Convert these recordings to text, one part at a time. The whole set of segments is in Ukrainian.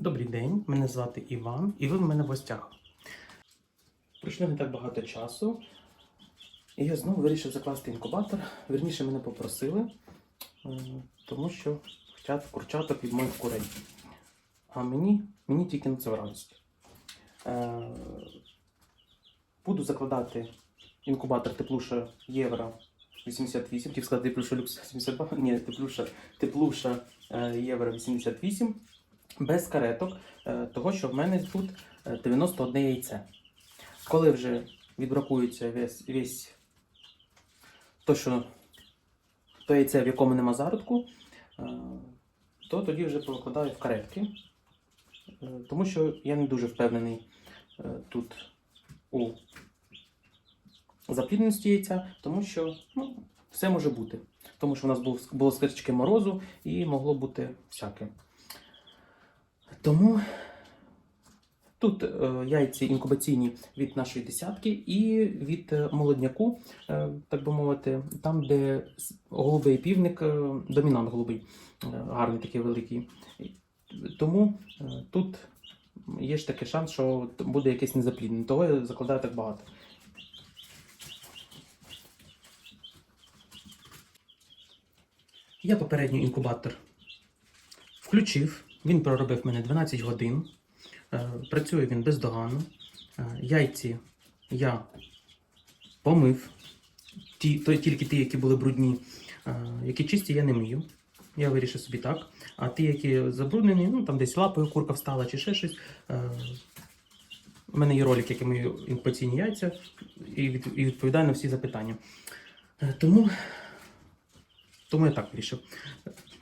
Добрий день, мене звати Іван, і ви в мене в гостях. Пройшло не так багато часу, і я знову вирішив закласти інкубатор. Вірніше мене попросили, е, тому що хочуть курчаток від моїх курей. А мені, мені тільки на це радість. Е, Буду закладати інкубатор теплуша Євро 88, хотів сказати теплуша люкс 72, ні, теплуша, теплуша е, Євро 88 без кареток, е, того що в мене тут е, 91 яйце. Коли вже відбракується весь, весь то, що то яйце, в якому нема зародку, е, то тоді вже повикладаю в каретки. Е, Тому що я не дуже впевнений е, тут у заплідненості яйця, тому що ну, все може бути. Тому що в нас був, було скрички морозу і могло бути всяке. Тому тут е, яйці інкубаційні від нашої десятки і від е, молодняку, е, так би мовити, там, де голубий півник, домінант голубий, гарний такий великий. Тому тут є ж такий шанс, що буде якесь незапліднення. Того я закладаю так багато. Я попередній інкубатор включив. Він проробив мене 12 годин. Е, Працює він бездоганно. Е, Яйці я помив. Ті, то, тільки ті, які були брудні, Е, які чисті, я не мию. Я вирішив собі так. А ті, які забруднені, ну там десь лапою курка встала чи ще щось. У мене є ролик, як я мию інкубаційні яйця, і, від, і відповідаю на всі запитання. Тому, тому я так вирішив.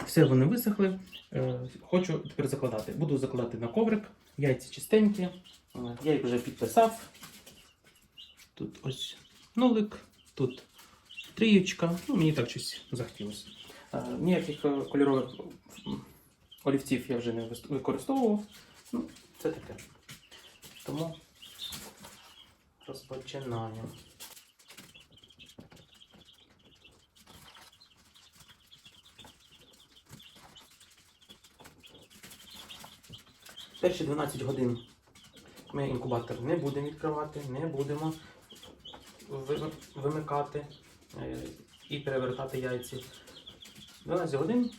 Все вони висохли. Е, Хочу тепер закладати. Буду закладати на коврик. Яйця чистенькі. Е, Я їх вже підписав. Тут ось нулик, тут трієчка. Ну, мені так щось захотілося. Е, Ніяких кольорових олівців я вже не використовував. Ну, це таке. Тому розпочинаємо. Перші 12 годин ми інкубатор не будемо відкривати, не будемо вимикати е, і перевертати яйці. 12 годин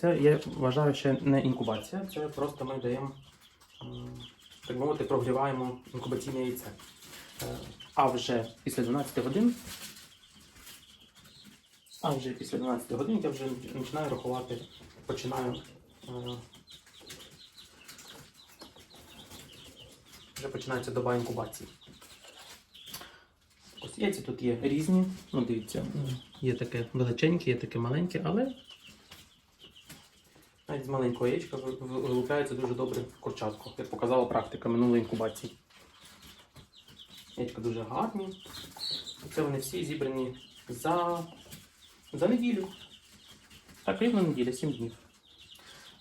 це я вважаю ще не інкубація, це просто ми даємо, так мовити, прогріваємо інкубаційне яйце. Е, А вже після 12 годин, а вже після 12 годин я вже починаю рахувати, починаю. Вже починається доба інкубації. Ось яйця тут є різні. Ну, дивіться, є таке величеньке, є таке маленьке, але навіть з маленького яєчка ви- ви- вилупляється дуже добре курчатку, як показала практика минулої інкубації. Яєчка дуже гарні. Це вони всі зібрані за, за неділю. Так, рівно неділя, 7 днів.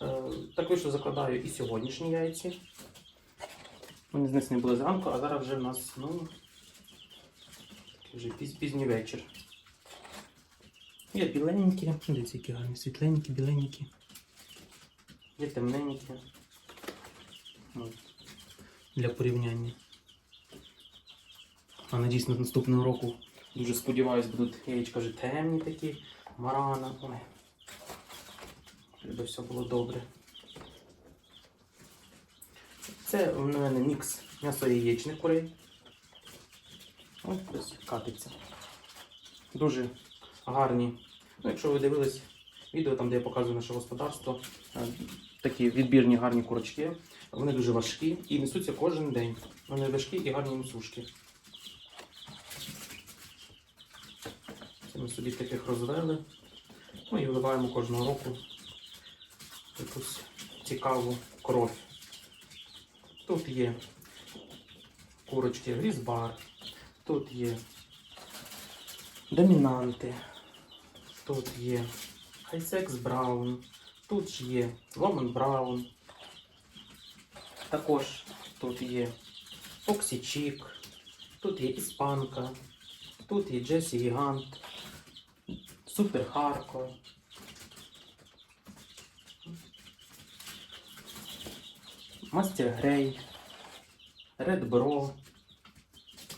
Е, так вийшло, закладаю і сьогоднішні яйці. Вони знесені були зранку, а зараз вже в нас, ну, вже піз, пізній вечір. Є біленькі, дивіться, які гарні, світленькі, біленькі. Є темненькі. От, Для порівняння. А надіюсь, на наступного року дуже сподіваюсь, будуть яєчка вже темні такі, марана. Ой. Щоб все було добре. Це у мене мікс м'ясо яєчних курей. Ось катиться. Дуже гарні. Ну, якщо ви дивились відео, там, де я показую наше господарство, е, такі відбірні гарні курочки. Вони дуже важкі і несуться кожен день. Вони важкі і гарні несушки. Це ми собі таких розвели. Ну і вливаємо кожного року якусь цікаву кров. Тут є курочки грізбар, тут є домінанти, тут є хайсекс браун, тут є ломан браун. Також тут є Оксічік, тут є іспанка, тут є Джесі Гігант, Супер Харко. Мастер Грей, Ред Бро,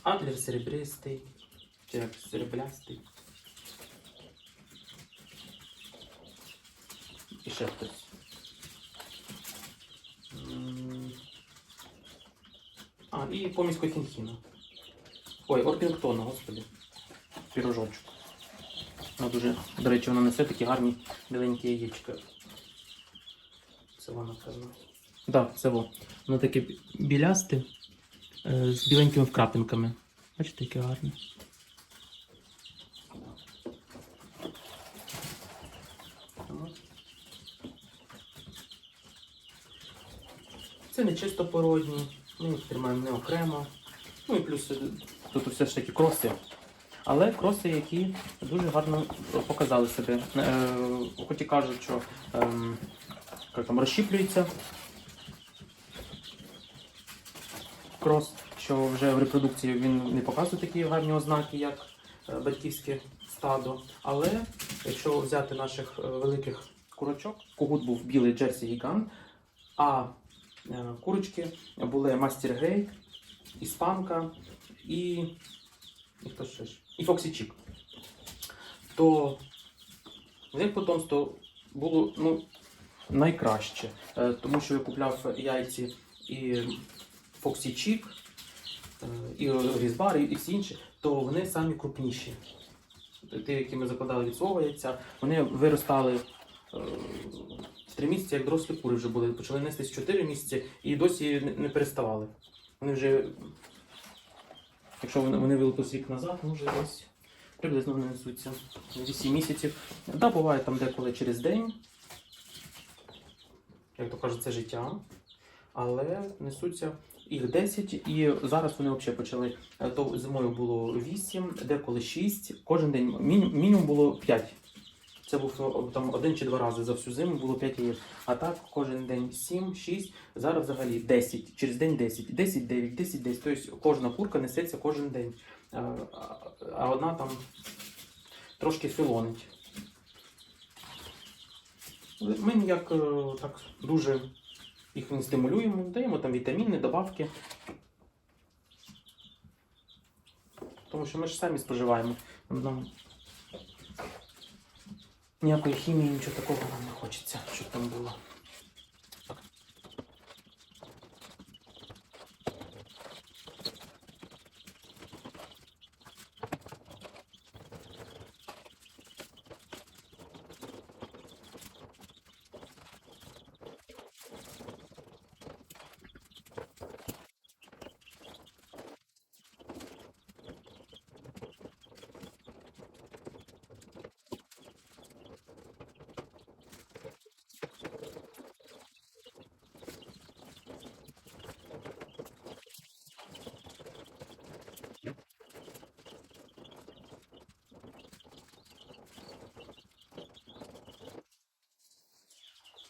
Адлер серебристий, як сереблястий. І ще хтось. А, і помісько Хінхіна. Ой, Орпінгтона, господи. Пірожочок. Вона дуже, до речі, вона несе такі гарні біленькі яєчка. Це воно, певно. Да, це во. Воно таке бі- білясте е, з біленькими вкрапинками. Бачите, яке гарне. Це не чисто породні, ми їх тримаємо не окремо. Ну і плюс е, тут все ж таки кроси. Але кроси, які дуже гарно показали себе. Е, хоч і кажуть, що ем, там, розщіплюється крос, що вже в репродукції він не показує такі гарні ознаки, як е, батьківське стадо. Але якщо взяти наших е, великих курочок, когут був білий Джерсі Гігант, а е, курочки були Мастер Грей, Іспанка і. І хто ще ж? І Фоксі Чік. То них потомство було ну, найкраще. Тому що я купляв яйці і Фоксі Чік, е, і Різбар, і всі інші, то вони самі крупніші. Ті, які ми закладали від свого яйця, вони виростали е, в три місяці, як дорослі кури вже були. Почали нестись 4 місяці і досі не- переставали. Вони вже, якщо вони, вони вилупились рік назад, ну вже десь приблизно вони несуться 8 місяців. Так, да, буває там деколи через день. Як то кажуть, це життя. Але несуться їх 10, і зараз вони взагалі почали. е, То зимою було 8, деколи 6, кожен день міні- мінімум було 5. Це був там один чи два рази за всю зиму було 5 яєць. А так кожен день 7, 6, зараз взагалі 10, через день 10, 10, 9, 10, 10. Тобто кожна курка несеться кожен день. А, а- одна там трошки філонить. Ми ніяк е, так дуже їх стимулюємо, даємо там вітаміни, добавки. Тому що ми ж самі споживаємо. Нам ніякої хімії, нічого такого нам не хочеться, щоб там було.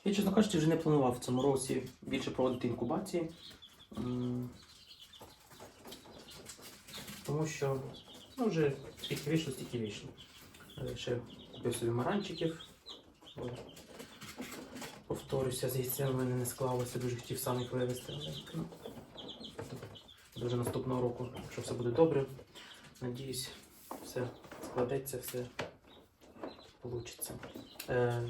Я, чесно кажучи, вже не планував в цьому році більше проводити інкубації. Тому що ну, вже скільки вийшло, стільки вийшло. Е, Ще купив собі маранчиків. Повторюся, з яйцем в мене не склалося, дуже хотів сам їх вивезти. Ну, то вже наступного року, якщо все буде добре. Надіюсь, все складеться, все вийде. Е,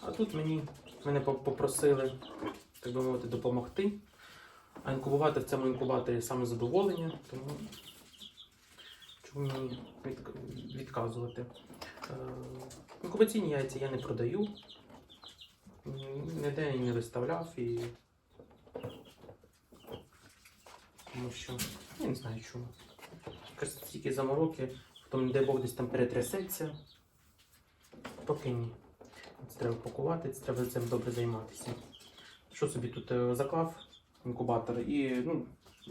а тут мені мене попросили, так би мовити, допомогти. А інкубувати в цьому інкубаторі саме задоволення, тому чому мені відказувати. Е, інкубаційні яйця я не продаю, ніде не виставляв і. Тому що я не знаю чому. Якось тільки замороки, потім, не дай Бог, десь там перетрясеться. Поки ні. Треба пакувати, треба цим добре займатися. Що собі тут е, заклав інкубатор і ну,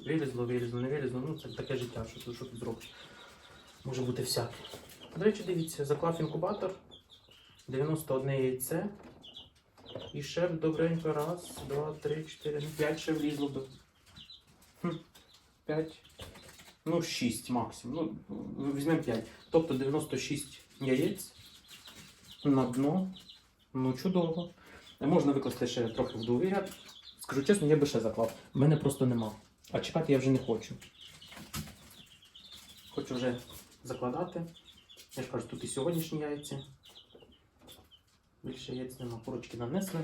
вилізло, вилізло, не вилізло, ну це таке життя, що, що тут зробиш. Може бути всяке. До речі, дивіться, заклав інкубатор, 91 яйце. І ще добренько раз, два, три, чотири, ну, п'ять ще влізло би. П'ять. Ну, шість максимум. Ну, візьмемо п'ять. Тобто 96 яєць на дно. Ну, чудово. Можна викласти ще трохи в другий ряд Скажу чесно, я би ще заклав. Мене просто нема. А чекати я вже не хочу. Хочу вже закладати. Я ж кажу, тут і сьогоднішні яйця. Більше яєць нема. Курочки нанесли.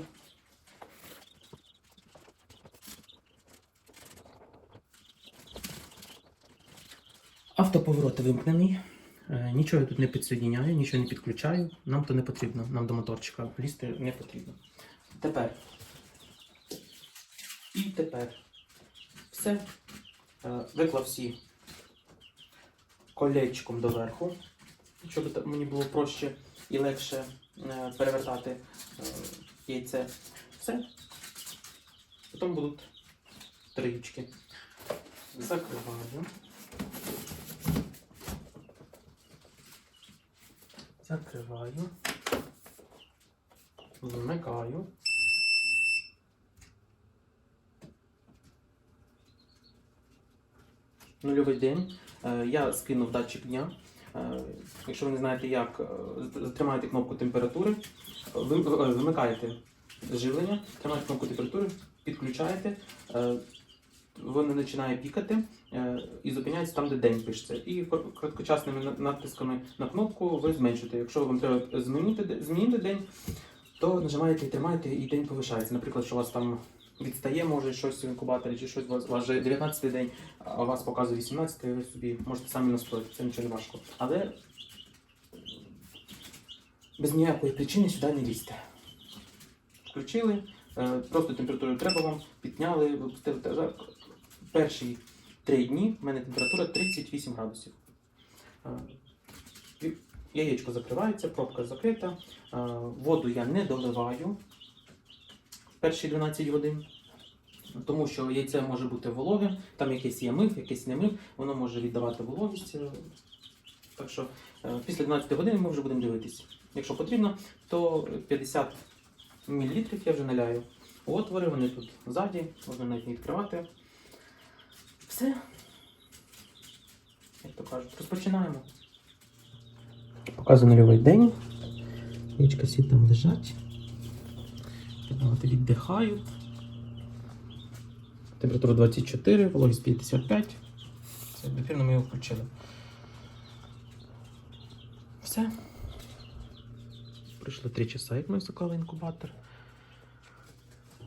Автоповорот вимкнений. Е, Нічого я тут не підсоединяю, нічого не підключаю. Нам то не потрібно. Нам до моторчика лізти не потрібно. Тепер. І тепер. Все. Е, Виклав всі колечком доверху, щоб мені було проще і легше е, перевертати яйце. Все. Потім будуть трички. Закриваю. Закриваю. Вмикаю. Нульовий день. Е, Я скинув датчик дня. Е, Якщо ви не знаєте як, е, затримаєте кнопку температури, вим- вимикаєте живлення, тримаєте кнопку температури, підключаєте, воно починає пікати е, і зупиняється там, де день пишеться. І кор- короткочасними на- натисками на кнопку ви зменшуєте. Якщо вам треба змінити, змінити день, то нажимаєте і тримаєте, і день повишається. Наприклад, що у вас там відстає, може щось в інкубаторі, чи щось у вас вже 19-й день, а у вас показує 18-й, ви собі можете самі настроїти, це нічого не важко. Але без ніякої причини сюди не лізьте. Включили, е, просто температуру треба вам, підняли, випустили. Перші три дні в мене температура 38 градусів. Е, Яєчко закривається, пробка закрита. Е, Воду я не доливаю перші 12 годин. Тому що яйце може бути вологим, там якийсь є мив, якийсь не мив, воно може віддавати вологість. е, Так що після 12 годин ми вже будемо дивитися. Якщо потрібно, то 50 мл я вже наляю. Отвори, вони тут ззаді, можна навіть не відкривати. Все. Як то кажуть, розпочинаємо. Показую нульовий день. Яєчка всі там лежать. От віддихають. Температура 24, вологість 55. Це допірно ми його включили. Все. Пройшло 3 часа, як ми заклали інкубатор.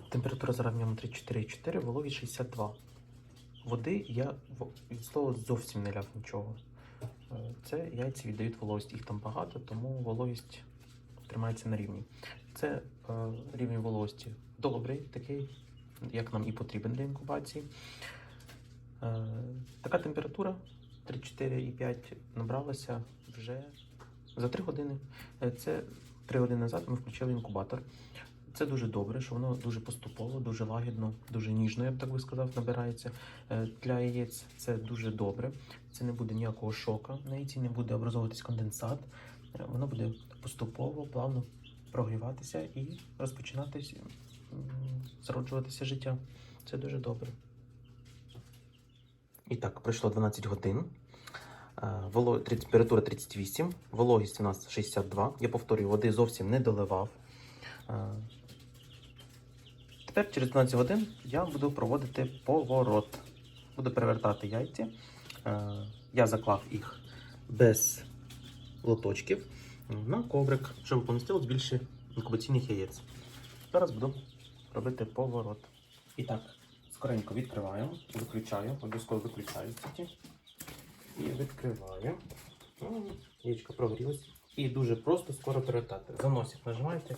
Температура зараз в ньому 34,4, вологість 62. Води я від слова зовсім не ляв нічого. Е, Це яйця віддають вологість. Їх там багато, тому вологість тримається на рівні. Це е, рівень вологості добрий, такий, як нам і потрібен для інкубації. Е, така температура 34,5 набралася вже за 3 години. Е, Це 3 години назад ми включили інкубатор. Це дуже добре, що воно дуже поступово, дуже лагідно, дуже ніжно, я б так би сказав, набирається. Е, Для яєць це дуже добре. Це не буде ніякого шока. На яйці не буде образовуватись конденсат. Е, Воно буде поступово, плавно прогріватися і розпочинатись м, зароджуватися життя. Це дуже добре. І так, пройшло 12 годин. Е, Температура 38, вологість у нас 62. Я повторюю, води зовсім не доливав. Тепер через 12 годин я буду проводити поворот. Буду перевертати яйця. Е, Я заклав їх без лоточків на коврик, щоб помістилось більше інкубаційних яєць. Зараз буду робити поворот. І так, скоренько відкриваю, виключаю, обов'язково виключаю кстати. І відкриваю. Яєчко прогрілось. І дуже просто скоро перевертати. Заносик нажимаєте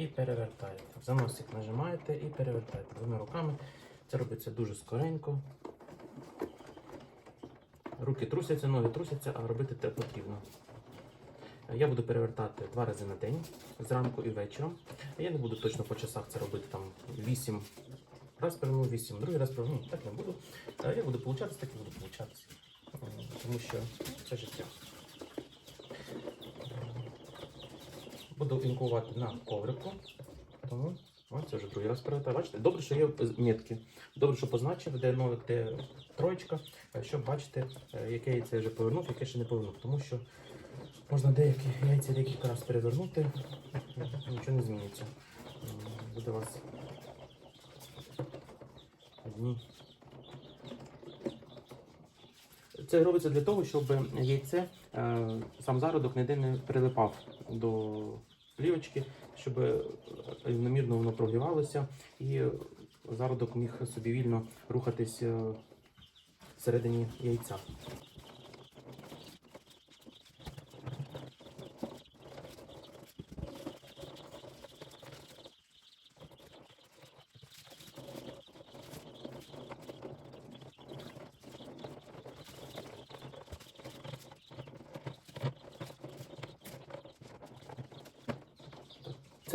і перевертаєте. Заносик нажимаєте і перевертаєте. Двома руками. Це робиться дуже скоренько. Руки трусяться, ноги трусяться, а робити те потрібно. Я буду перевертати два рази на день, зранку і вечором. Я не буду точно по часах це робити там 8 раз переверну, 8, другий раз переверну. Так не буду. Е, Я буду получатися, так і буду получатися. Тому що це життя. Буду інкувати на коврику. Тому ось це вже другий раз перевертаю. Бачите, добре, що є метки. Добре, що позначив, де нолик, де троєчка, е, щоб бачити, е, яке яйце вже повернув, яке ще не повернув. Тому що можна деякі яйця декілька разів перевернути, нічого не зміниться. Буде у вас дні. Це робиться для того, щоб яйце, е, сам зародок ніде не прилипав до плівочки, щоб е, рівномірно воно прогрівалося і зародок міг собі вільно рухатись е, всередині яйця.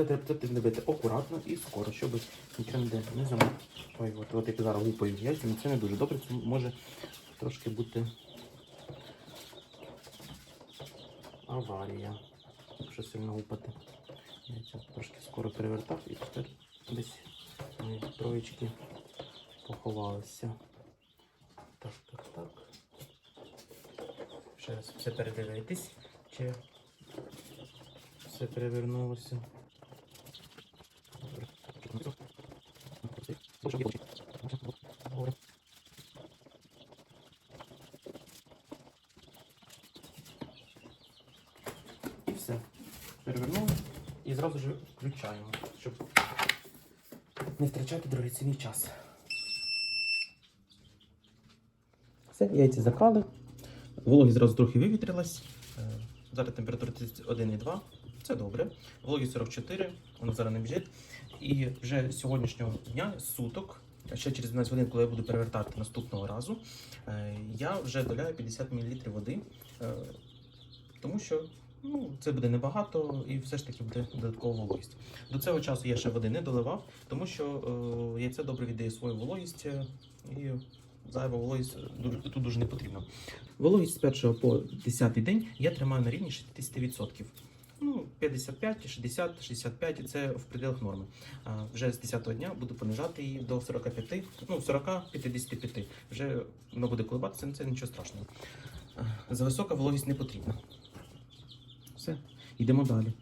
Треба це треба акуратно і скоро, щоб нічого ніде не замок. Ой, от, от як зараз лупаю яйцями, це не дуже добре, це може трошки бути аварія, якщо сильно лупати. Яйця трошки скоро перевертав і тепер десь мої троєчки поховалися. Так, так, так. Ще раз все передивитись, чи все перевернулося. І все. Перевернули і зразу ж включаємо, щоб не втрачати дорогоцінний час. Все, яйця заклали. Вологість зразу трохи вивітрилась. Е, Зараз температура 31,2. Це добре. Вологість 44, воно зараз не біжить. І вже сьогоднішнього дня, суток, ще через 12 годин, коли я буду перевертати наступного разу, е, я вже доляю 50 мл води, е, тому що ну, це буде небагато і все ж таки буде додаткова вологість. До цього часу я ще води не доливав, тому що е, яйце добре віддає свою вологість і зайва вологість тут дуже не потрібна. Вологість з 1 по 10 день я тримаю на рівні 60%. Ну, 55, 60, 65 це в пределах норми. Вже з 10-го дня буду понижати її до 45, ну 40-55. Вже воно буде колебатися, це нічого страшного. Зависока За висока вологість не потрібна. Все, йдемо далі.